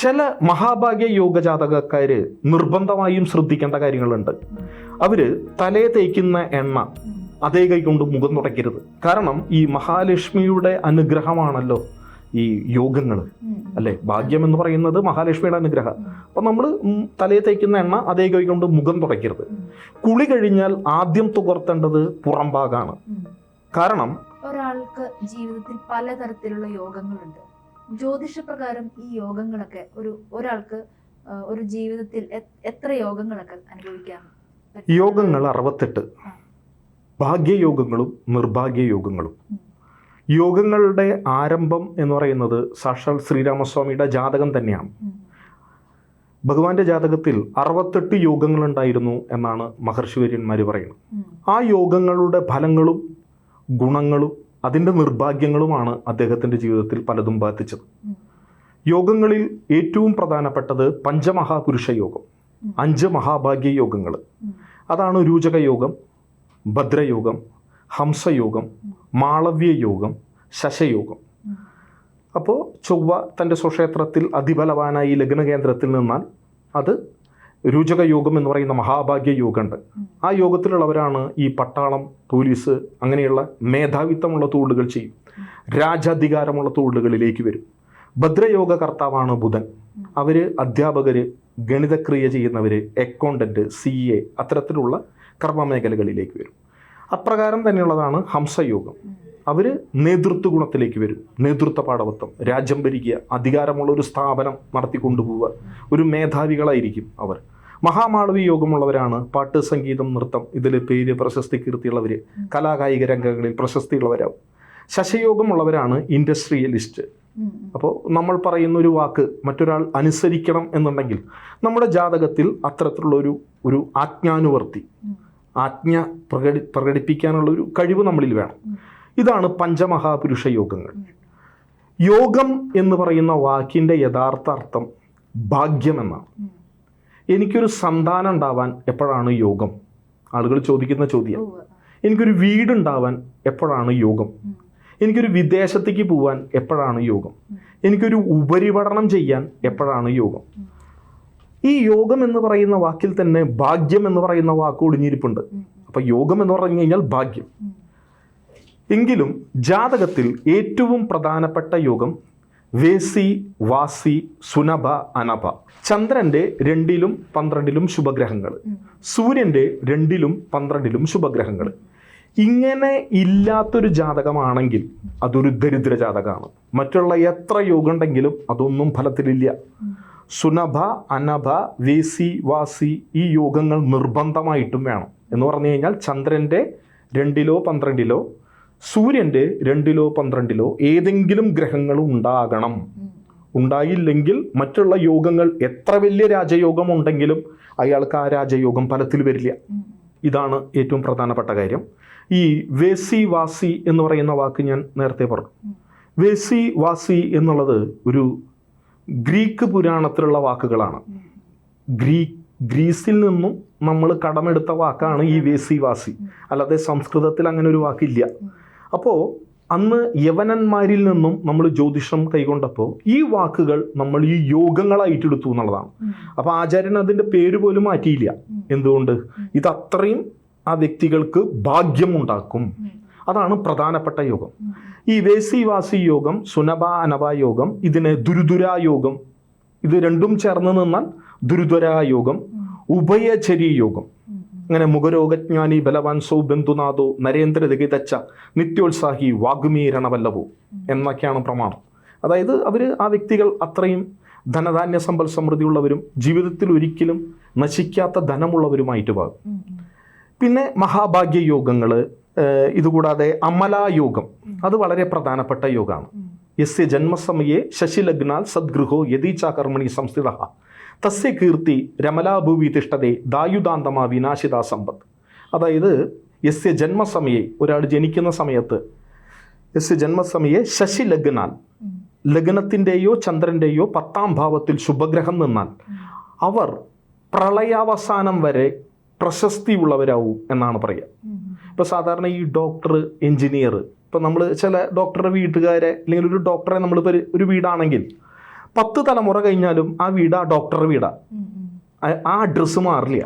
ചില മഹാഭാഗ്യ യോഗജാതകക്കാർ നിർബന്ധമായും ശ്രദ്ധിക്കേണ്ട കാര്യങ്ങളുണ്ട്. അവർ തലയെ തേക്കുന്ന എണ്ണ അതേ കൈകൊണ്ട് മുഖം തുടയ്ക്കരുത്. കാരണം ഈ മഹാലക്ഷ്മിയുടെ അനുഗ്രഹമാണല്ലോ ഈ യോഗങ്ങൾ അല്ലെ? ഭാഗ്യം എന്ന് പറയുന്നത് മഹാലക്ഷ്മിയുടെ അനുഗ്രഹം. അപ്പൊ നമ്മൾ തലയെ തേക്കുന്ന എണ്ണ അതേ കൈകൊണ്ട് മുഖം തുടയ്ക്കരുത്. കുളി കഴിഞ്ഞാൽ ആദ്യം തുകർത്തേണ്ടത് പുറംഭാഗാണ്. കാരണം ഒരാൾക്ക് ജീവിതത്തിൽ പലതരത്തിലുള്ള യോഗങ്ങളുണ്ട്. ജ്യോതിഷപ്രകാരം ഈ യോഗങ്ങളൊക്കെ ഒരു ഒരാൾക്ക് ഒരു ജീവിതത്തിൽ എത്ര യോഗങ്ങളൊക്കെ അനുഭവിക്കാം യോഗങ്ങൾ അറുപത്തെട്ട്. ഭാഗ്യയോഗങ്ങളും നിർഭാഗ്യയോഗങ്ങളും. യോഗങ്ങളുടെ ആരംഭം എന്ന് പറയുന്നത് സാക്ഷാൽ ശ്രീരാമസ്വാമിയുടെ ജാതകം തന്നെയാണ്. ഭഗവാന്റെ ജാതകത്തിൽ അറുപത്തെട്ട് യോഗങ്ങളുണ്ടായിരുന്നു എന്നാണ് മഹർഷിവര്യന്മാർ പറയുന്നത്. ആ യോഗങ്ങളുടെ ഫലങ്ങളും ഗുണങ്ങളും അതിന്റെ നിർഭാഗ്യങ്ങളുമാണ് അദ്ദേഹത്തിന്റെ ജീവിതത്തിൽ പലതും ബാധിച്ചത്. യോഗങ്ങളിൽ ഏറ്റവും പ്രധാനപ്പെട്ടത് പഞ്ചമഹാപുരുഷ യോഗം അഞ്ച് മഹാഭാഗ്യ യോഗങ്ങൾ അതാണ് രൂചക യോഗം ഭദ്രയോഗം ഹംസയോഗം മാളവ്യ യോഗം ശശയോഗം. അപ്പോൾ ചൊവ്വ തന്റെ സ്വക്ഷേത്രത്തിൽ അതിബലവാനായി ലഗ്ന കേന്ദ്രത്തിൽ നിന്നാൽ അത് രൂചക യോഗം എന്ന് പറയുന്ന മഹാഭാഗ്യ യോഗമുണ്ട് ആ യോഗത്തിലുള്ളവരാണ് ഈ പട്ടാളം പോലീസ് അങ്ങനെയുള്ള മേധാവിത്വമുള്ള തൊഴിലുകൾ ചെയ്യും. രാജാധികാരമുള്ള തൊഴിലുകളിലേക്ക് വരും. ഭദ്രയോഗ കർത്താവാണ് ബുധൻ. അവർ അധ്യാപകർ ഗണിതക്രിയ ചെയ്യുന്നവർ അക്കൗണ്ടന്റ് സി എ അത്തരത്തിലുള്ള കർമ്മമേഖലകളിലേക്ക് വരും. അപ്രകാരം തന്നെയുള്ളതാണ് ഹംസയോഗം. അവർ നേതൃത്വ ഗുണത്തിലേക്ക് വരും. നേതൃത്വ പാടവത്വം. രാജ്യം ഭരിക്കുക. അധികാരമുള്ള ഒരു സ്ഥാപനം നടത്തിക്കൊണ്ടുപോവുക. ഒരു മേധാവികളായിരിക്കും അവർ. മഹാമാളവി യോഗമുള്ളവരാണ് പാട്ട് സംഗീതം നൃത്തം. ഇതിൽ പേര് പ്രശസ്തി കീർത്തിയുള്ളവർ കലാകായിക രംഗങ്ങളിൽ പ്രശസ്തിയുള്ളവരാവും. ശശയോഗമുള്ളവരാണ് ഇൻഡസ്ട്രിയലിസ്റ്റ്. അപ്പോൾ നമ്മൾ പറയുന്ന ഒരു വാക്ക് മറ്റൊരാൾ അനുസരിക്കണം എന്നുണ്ടെങ്കിൽ നമ്മുടെ ജാതകത്തിൽ അത്തരത്തിലുള്ളൊരു ഒരു ഒരു ആജ്ഞാനുവർത്തി ആജ്ഞ പ്രകടി പ്രകടിപ്പിക്കാനുള്ള ഒരു കഴിവ് നമ്മളിൽ വേണം. ഇതാണ് പഞ്ചമഹാപുരുഷ യോഗങ്ങൾ യോഗം എന്ന് പറയുന്ന വാക്കിന്റെ യഥാർത്ഥ അർത്ഥം ഭാഗ്യം എന്നാണ് ഉം. എനിക്കൊരു സന്താനം ഉണ്ടാവാൻ എപ്പോഴാണ് യോഗം ആളുകൾ ചോദിക്കുന്ന ചോദ്യം. എനിക്കൊരു വീടുണ്ടാവാൻ എപ്പോഴാണ് യോഗം. എനിക്കൊരു വിദേശത്തേക്ക് പോവാൻ എപ്പോഴാണ് യോഗം. എനിക്കൊരു ഉപരിപഠനം ചെയ്യാൻ എപ്പോഴാണ് യോഗം ഈ യോഗം എന്ന് പറയുന്ന വാക്കിൽ തന്നെ ഭാഗ്യം എന്ന് പറയുന്ന വാക്ക് ഒളിഞ്ഞിരിപ്പുണ്ട്. അപ്പം യോഗം എന്ന് പറഞ്ഞു കഴിഞ്ഞാൽ ഭാഗ്യം. എങ്കിലും ജാതകത്തിൽ ഏറ്റവും പ്രധാനപ്പെട്ട യോഗം വേസി വാസി സുനഭ അനഭ. ചന്ദ്രന്റെ രണ്ടിലും പന്ത്രണ്ടിലും ശുഭഗ്രഹങ്ങൾ. സൂര്യന്റെ രണ്ടിലും പന്ത്രണ്ടിലും ശുഭഗ്രഹങ്ങൾ. ഇങ്ങനെ ഇല്ലാത്തൊരു ജാതകമാണെങ്കിൽ അതൊരു ദരിദ്ര ജാതകമാണ്. മറ്റുള്ള എത്ര യോഗം ഉണ്ടെങ്കിലും അതൊന്നും ഫലത്തിലില്ല. സുനഭ അനഭ വേസി വാസി ഈ യോഗങ്ങൾ നിർബന്ധമായിട്ടും വേണം. എന്ന് പറഞ്ഞു കഴിഞ്ഞാൽ ചന്ദ്രന്റെ രണ്ടിലോ പന്ത്രണ്ടിലോ സൂര്യന്റെ രണ്ടിലോ പന്ത്രണ്ടിലോ ഏതെങ്കിലും ഗ്രഹങ്ങൾ ഉണ്ടാകണം. ഉണ്ടായില്ലെങ്കിൽ മറ്റുള്ള യോഗങ്ങൾ എത്ര വലിയ രാജയോഗം ഉണ്ടെങ്കിലും അയാൾക്ക് ആ രാജയോഗം ഫലത്തിൽ വരില്ല ഇതാണ് ഏറ്റവും പ്രധാനപ്പെട്ട കാര്യം ഈ വേസി വാസി എന്ന് പറയുന്ന വാക്ക് ഞാൻ നേരത്തെ പറഞ്ഞു. വേസി വാസി എന്നുള്ളത് ഒരു ഗ്രീക്ക് പുരാണത്തിലുള്ള വാക്കുകളാണ്. ഗ്രീ ഗ്രീസിൽ നിന്നും നമ്മൾ കടമെടുത്ത വാക്കാണ് ഈ വേസി വാസി അല്ലാതെ സംസ്കൃതത്തിൽ അങ്ങനെ ഒരു വാക്കില്ല അപ്പോൾ അന്ന് യവനന്മാരിൽ നിന്നും നമ്മൾ ജ്യോതിഷം കൈകൊണ്ടപ്പോൾ ഈ വാക്കുകൾ നമ്മൾ ഈ യോഗങ്ങളായിട്ട് എടുത്തു എന്നുള്ളതാണ്. അപ്പോൾ ആചാര്യൻ അതിന്റെ പേര് പോലും മാറ്റിയില്ല. എന്തുകൊണ്ട്? ഇത് അത്രയും ആ വ്യക്തികൾക്ക് ഭാഗ്യമുണ്ടാക്കും. ഉണ്ടാക്കും അതാണ് പ്രധാനപ്പെട്ട യോഗം. ഈ വേസിവാസി യോഗം സുനഭ അനഭ യോഗം ഇതിനെ ദുരുദുരാ യോഗം. ഇത് രണ്ടും ചേർന്ന് നിന്നാൽ ദുരുദ്വരാ യോഗം ഉം. ഉഭയചരി യോഗം. അങ്ങനെ മുഖരോഗജ്ഞാനി ബലവാൻ സൗ ബന്ധുനാഥോ നരേന്ദ്ര രഹിതച്ച നിത്യോത്സാഹി വാഗ്മീരണവല്ലഭോ എന്നൊക്കെയാണ് പ്രമാണം. അതായത് അവർ ആ വ്യക്തികൾ അത്രയും ധനധാന്യ സമ്പൽ സമൃദ്ധിയുള്ളവരും ജീവിതത്തിൽ ഒരിക്കലും നശിക്കാത്ത ധനമുള്ളവരുമായിട്ട് പോകും പിന്നെ മഹാഭാഗ്യ യോഗങ്ങൾ ഇതുകൂടാതെ അമലായോഗം അത് വളരെ പ്രധാനപ്പെട്ട യോഗമാണ്. യസ്യ ജന്മസമയെ ശശിലഗ്നാൽ സദ്ഗൃഹോ യദീചാകർമ്മണി സംസ്ഥിത. തസ്യ കീർത്തി രമലാഭൂവി തിഷ്ടതേ ദായുദാന്തമാ വിനാശിതാ സമ്പത്ത് അതായത് യസ്യ ജന്മസമയെ ഒരാൾ ജനിക്കുന്ന സമയത്ത് യസ്യ ജന്മസമയെ ശശി ലഗ്നാൽ ലഗ്നത്തിന്റെയോ ചന്ദ്രന്റെയോ പത്താം ഭാവത്തിൽ ശുഭഗ്രഹം നിന്നാൽ അവർ പ്രളയാവസാനം വരെ പ്രശസ്തിയുള്ളവരാവും എന്നാണ് പറയുക. ഇപ്പോൾ സാധാരണ ഈ ഡോക്ടർ എഞ്ചിനീയർ ഇപ്പോൾ നമ്മൾ ചില ഡോക്ടറുടെ വീട്ടുകാരെ അല്ലെങ്കിൽ ഒരു ഡോക്ടറെ നമ്മൾ ഒരു വീടാണെങ്കിൽ പത്ത് തലമുറ കഴിഞ്ഞാലും ആ വീട് ആ ഡോക്ടറുടെ വീടാ. ആ- അഡ്രസ്സ് മാറില്ല.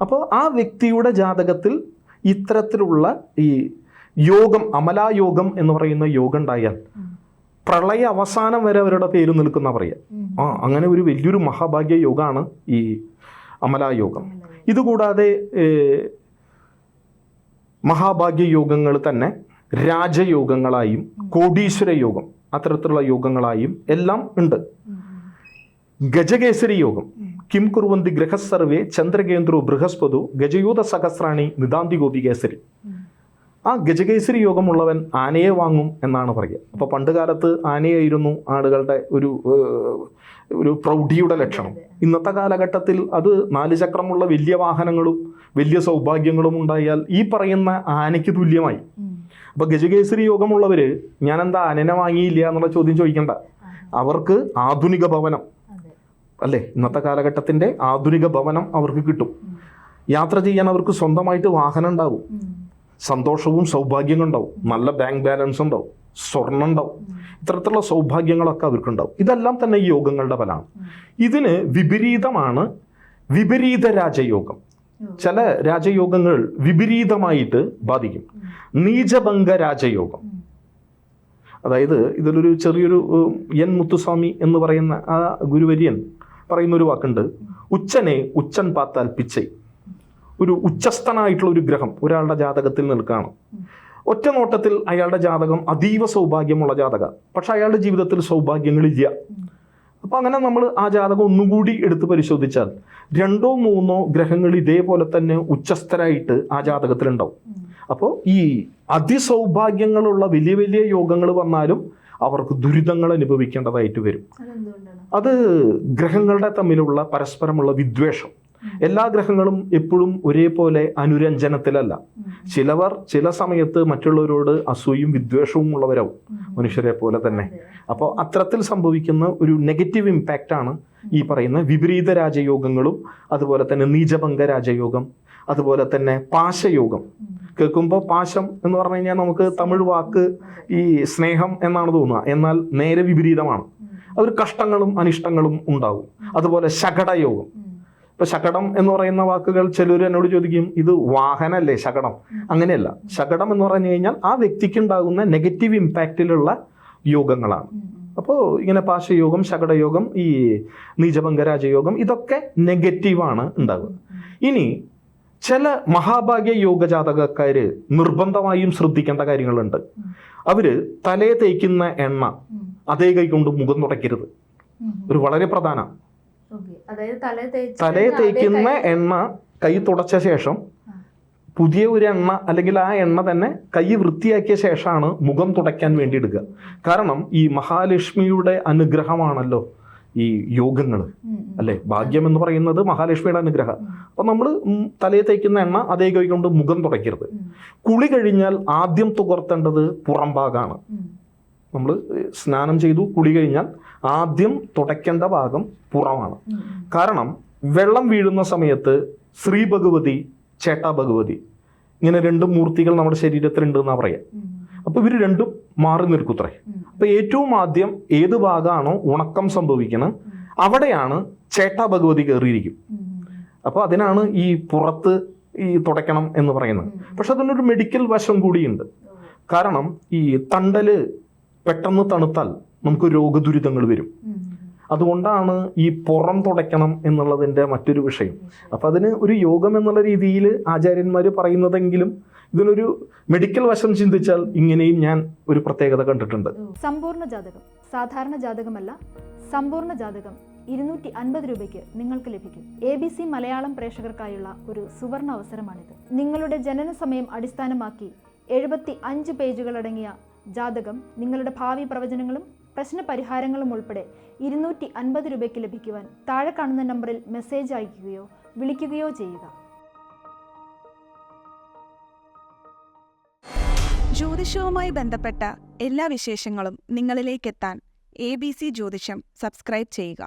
അപ്പോൾ ആ വ്യക്തിയുടെ ജാതകത്തിൽ ഇത്തരത്തിലുള്ള ഈ യോഗം അമലായോഗം എന്ന് പറയുന്ന യോഗം ഉണ്ടായാൽ പ്രളയ അവസാനം വരെ അവരുടെ പേര് നിൽക്കുന്ന പറയാം ആ അങ്ങനെ ഒരു വലിയൊരു മഹാഭാഗ്യ യോഗമാണ് ഈ അമലായോഗം. അമലായോഗം. ഇതുകൂടാതെ മഹാഭാഗ്യ യോഗങ്ങൾ തന്നെ രാജയോഗങ്ങളായും കോടീശ്വര യോഗം. അത്തരത്തിലുള്ള യോഗങ്ങളായും എല്ലാം ഉണ്ട് ഗജകേസരി യോഗം. കിം കുറുവന്തി ഗ്രഹസർവേ ചന്ദ്രകേന്ദ്രു ബൃഹസ്പതു ഗജയൂത സഹസ്രാണി നിതാന്തി ഗോപികേസരി കേസരി ആ ഗജകേസരി യോഗമുള്ളവൻ ആനയെ വാങ്ങും എന്നാണ് പറയുക അപ്പോൾ പണ്ട് കാലത്ത് ആനയായിരുന്നു ആളുകളുടെ ഒരു ഒരു പ്രൗഢിയുടെ ലക്ഷണം ഇന്നത്തെ കാലഘട്ടത്തിൽ അത് നാല് ചക്രമുള്ള വലിയ വാഹനങ്ങളും വലിയ സൗഭാഗ്യങ്ങളും ഉണ്ടായാൽ ഈ പറയുന്ന ആനയ്ക്ക് തുല്യമായി. അപ്പോൾ ഗജകേസരി യോഗമുള്ളവര് ഞാൻ എന്താ അനന വാങ്ങിയില്ല എന്നുള്ള ചോദ്യം ചോദിക്കണ്ട. അവർക്ക് ആധുനിക ഭവനം. അല്ലേ? ഇന്നത്തെ കാലഘട്ടത്തിന്റെ ആധുനിക ഭവനം അവർക്ക് കിട്ടും. യാത്ര ചെയ്യാൻ അവർക്ക് സ്വന്തമായിട്ട് വാഹനം ഉണ്ടാവും. സന്തോഷവും സൗഭാഗ്യങ്ങളും ഉണ്ടാവും. നല്ല ബാങ്ക് ബാലൻസ് ഉണ്ടാവും. സ്വർണം ഉണ്ടാവും. ഇത്തരത്തിലുള്ള സൗഭാഗ്യങ്ങളൊക്കെ അവർക്കുണ്ടാവും. ഇതെല്ലാം തന്നെ ഈ യോഗങ്ങളുടെ ഫലമാണ്. ഇതിന് വിപരീതമാണ് വിപരീത രാജയോഗം. ചില രാജയോഗങ്ങൾ വിപരീതമായിട്ട് ബാധിക്കും. നീചഭംഗ രാജയോഗം. അതായത് ഇതിലൊരു ചെറിയൊരു എൻ മുത്തുസ്വാമി എന്ന് പറയുന്ന ആ ഗുരുവര്യൻ പറയുന്ന ഒരു വാക്കുണ്ട്. ഉച്ചനെ ഉച്ചൻ പാത്താൽ പിച്ചൈ. ഒരു ഉച്ചസ്ഥനായിട്ടുള്ള ഒരു ഗ്രഹം ഒരാളുടെ ജാതകത്തിൽ നിൽക്കുകയാണ് ഒറ്റ നോട്ടത്തിൽ അയാളുടെ ജാതകം അതീവ സൗഭാഗ്യമുള്ള ജാതക. പക്ഷെ അയാളുടെ ജീവിതത്തിൽ സൗഭാഗ്യങ്ങളില്ല. അപ്പോൾ അങ്ങനെ നമ്മൾ ആ ജാതകം ഒന്നുകൂടി എടുത്ത് പരിശോധിച്ചാൽ രണ്ടോ മൂന്നോ ഗ്രഹങ്ങൾ ഇതേപോലെ തന്നെ ഉച്ചസ്ഥരായിട്ട് ആ ജാതകത്തിലുണ്ടാവും. ഉണ്ടാവും അപ്പോൾ ഈ അതിസൗഭാഗ്യങ്ങളുള്ള വലിയ വലിയ യോഗങ്ങൾ വന്നാലും അവർക്ക് ദുരിതങ്ങൾ അനുഭവിക്കേണ്ടതായിട്ട് വരും. അത് ഗ്രഹങ്ങളുടെ തമ്മിലുള്ള പരസ്പരമുള്ള വിദ്വേഷം. എല്ലാ ഗ്രഹങ്ങളും എപ്പോഴും ഒരേപോലെ അനുരഞ്ജനത്തിലല്ല. ചിലവർ ചില സമയത്ത് മറ്റുള്ളവരോട് അസൂയും വിദ്വേഷവും ഉള്ളവരാവും മനുഷ്യരെ പോലെ തന്നെ. അപ്പോൾ അത്തരത്തിൽ സംഭവിക്കുന്ന ഒരു നെഗറ്റീവ് ഇമ്പാക്റ്റ് ആണ് ഈ പറയുന്ന വിപരീത രാജയോഗങ്ങളും അതുപോലെ തന്നെ നീചഭംഗ രാജയോഗം അതുപോലെ തന്നെ പാശയോഗം. കേൾക്കുമ്പോൾ പാശം എന്ന് പറഞ്ഞു കഴിഞ്ഞാൽ നമുക്ക് തമിഴ് വാക്ക് ഈ സ്നേഹം എന്നാണ് തോന്നുക. എന്നാൽ നേരെ വിപരീതമാണ്. അവർ കഷ്ടങ്ങളും അനിഷ്ടങ്ങളും ഉണ്ടാവും. അതുപോലെ ശകടയോഗം. ഇപ്പൊ ശകടം എന്ന് പറയുന്ന വാക്കുകൾ ചിലർ എന്നോട് ചോദിക്കും ഇത് വാഹനല്ലേ ശകടം? അങ്ങനെയല്ല. ശകടം എന്ന് പറഞ്ഞു കഴിഞ്ഞാൽ ആ വ്യക്തിക്ക് ഉണ്ടാകുന്ന നെഗറ്റീവ് ഇമ്പാക്റ്റിലുള്ള യോഗങ്ങളാണ്. അപ്പോൾ ഇങ്ങനെ പാശയോഗം ശകടയോഗം ഈ നീചഭംഗരാജയോഗം ഇതൊക്കെ നെഗറ്റീവാണ് ഉണ്ടാവുക. ഇനി ചില മഹാഭാഗ്യ യോഗ ജാതകക്കാര് നിർബന്ധമായും ശ്രദ്ധിക്കേണ്ട കാര്യങ്ങളുണ്ട്. അവർ തലയെ തേക്കുന്ന എണ്ണ അതേ കൈ കൊണ്ട് മുഖം തുടയ്ക്കരുത്. ഒരു വളരെ പ്രധാന തലയെ തേക്കുന്ന എണ്ണ കൈ തുടച്ച ശേഷം. പുതിയ ഒരു എണ്ണ അല്ലെങ്കിൽ ആ എണ്ണ തന്നെ കൈ വൃത്തിയാക്കിയ ശേഷമാണ് മുഖം തുടയ്ക്കാൻ വേണ്ടി എടുക്കുക. കാരണം ഈ മഹാലക്ഷ്മിയുടെ അനുഗ്രഹമാണല്ലോ ഈ യോഗങ്ങൾ അല്ലേ? ഭാഗ്യം എന്ന് പറയുന്നത് മഹാലക്ഷ്മിയുടെ അനുഗ്രഹം. അപ്പം നമ്മൾ തലയെ തേക്കുന്ന എണ്ണ അതേ കൈ കൊണ്ട് മുഖം തുടയ്ക്കരുത്. കുളി കഴിഞ്ഞാൽ ആദ്യം തുകർത്തേണ്ടത് പുറംഭാഗാണ് നമ്മൾ സ്നാനം ചെയ്തു കുളി കഴിഞ്ഞാൽ ആദ്യം തുടയ്ക്കേണ്ട ഭാഗം പുറമാണ്. കാരണം വെള്ളം വീഴുന്ന സമയത്ത് ശ്രീ ഭഗവതി ചേട്ടാ ഭഗവതി ഇങ്ങനെ രണ്ട് മൂർത്തികൾ നമ്മുടെ ശരീരത്തിലുണ്ട് എന്നാ പറയാം. അപ്പോൾ അപ്പൊ ഇവർ രണ്ടും മാറി നിൽക്കുത്രേ. അപ്പോൾ അപ്പൊ ഏറ്റവും ആദ്യം ഏത് ഭാഗമാണോ ഉണക്കം സംഭവിക്കുന്നത് അവിടെയാണ് ചേട്ടാ ഭഗവതി കയറിയിരിക്കും. അപ്പോൾ അതിനാണ് ഈ പുറത്ത് ഈ തുടയ്ക്കണം എന്ന് പറയുന്നത്. പക്ഷെ അതിനൊരു മെഡിക്കൽ വശം കൂടിയുണ്ട്. കാരണം ഈ തണ്ടൽ പെട്ടെന്ന് തണുത്താൽ നമുക്ക് രോഗദുരിതങ്ങൾ വരും. അതുകൊണ്ടാണ് ഈ പുറം തുടയ്ക്കണം എന്നുള്ളതിന്റെ മറ്റൊരു വിഷയം. അപ്പം അതിന് ഒരു യോഗം എന്നുള്ള രീതിയിൽ ആചാര്യന്മാർ പറയുന്നതെങ്കിലും ഇതിനൊരു മെഡിക്കൽ വശം ചിന്തിച്ചാൽ ഇങ്ങനെയും ഞാൻ ഒരു പ്രത്യേകത കണ്ടിട്ടുണ്ട്. സമ്പൂർണ ജാതകം സാധാരണ ജാതകമല്ല സമ്പൂർണ ജാതകം ഇരുന്നൂറ്റി അൻപത് രൂപയ്ക്ക് നിങ്ങൾക്ക് ലഭിക്കും. എ ബി സി മലയാളം പ്രേക്ഷകർക്കായുള്ള ഒരു സുവർണ അവസരമാണിത്. നിങ്ങളുടെ ജനന സമയം അടിസ്ഥാനമാക്കി എഴുപത്തി അഞ്ച് പേജുകളടങ്ങിയ ജാതകം നിങ്ങളുടെ ഭാവി പ്രവചനങ്ങളും പ്രശ്ന പരിഹാരങ്ങളും ഉൾപ്പെടെ ഇരുന്നൂറ്റി അൻപത് രൂപയ്ക്ക് ലഭിക്കുവാൻ താഴെ കാണുന്ന നമ്പറിൽ മെസ്സേജ് അയക്കുകയോ വിളിക്കുകയോ ചെയ്യുക. ജ്യോതിഷവുമായി ബന്ധപ്പെട്ട എല്ലാ വിശേഷങ്ങളും നിങ്ങളിലേക്കെത്താൻ എ ബി സി ജ്യോതിഷം സബ്സ്ക്രൈബ് ചെയ്യുക.